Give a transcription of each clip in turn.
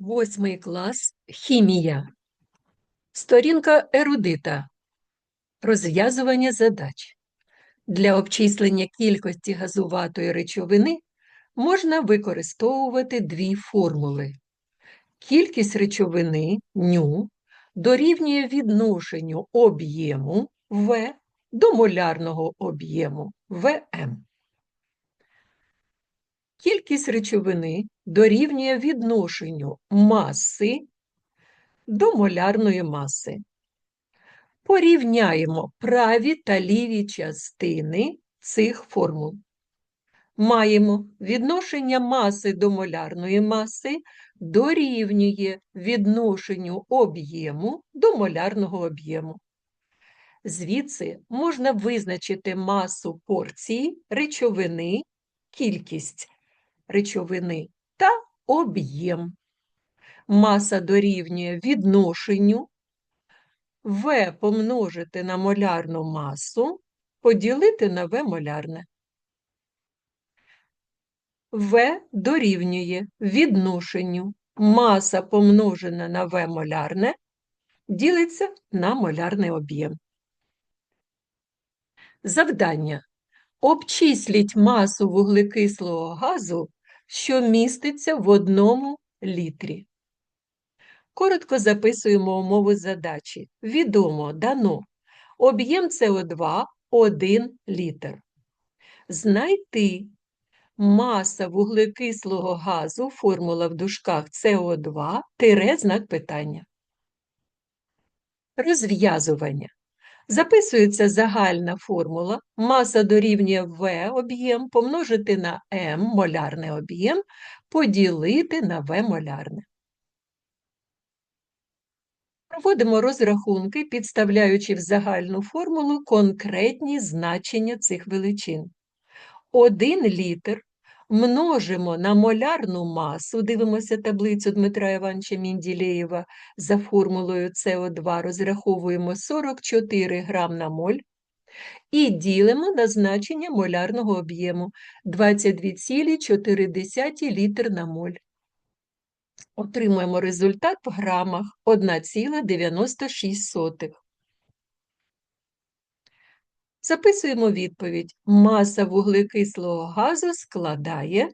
Восьмий клас Хімія. Сторінка ерудита. Розв'язування задач. Для обчислення кількості газуватої речовини можна використовувати дві формули. Кількість речовини ню дорівнює відношенню об'єму В до молярного об'єму ВМ. Кількість речовини дорівнює відношенню маси до молярної маси. Порівняємо праві та ліві частини цих формул. Маємо відношення маси до молярної маси дорівнює відношенню об'єму до молярного об'єму. Звідси можна визначити масу порції речовини, кількість речовини та об'єм. Маса дорівнює відношенню В помножити на молярну масу, поділити на В молярне. В дорівнює відношенню маса помножена на В молярне ділиться на молярний об'єм. Завдання. Обчисліть масу вуглекислого газу, що міститься в одному літрі. Коротко записуємо умову задачі. Відомо, дано. Об'єм СО2 – 1 літр. Знайти маса вуглекислого газу, формула в дужках СО2, тире знак питання. Розв'язування. Записується загальна формула, маса дорівнює В об'єм помножити на М молярний об'єм, поділити на В молярне. Проводимо розрахунки, підставляючи в загальну формулу конкретні значення цих величин. 1 літр множимо на молярну масу, дивимося таблицю Дмитра Івановича Мінділеєва, за формулою СО2 розраховуємо 44 грам на моль, і ділимо на значення молярного об'єму 22,4 літр на моль. Отримуємо результат в грамах 1,96. Записуємо відповідь. Маса вуглекислого газу складає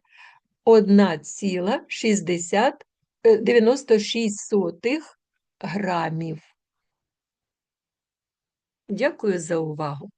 1,96 грамів. Дякую за увагу.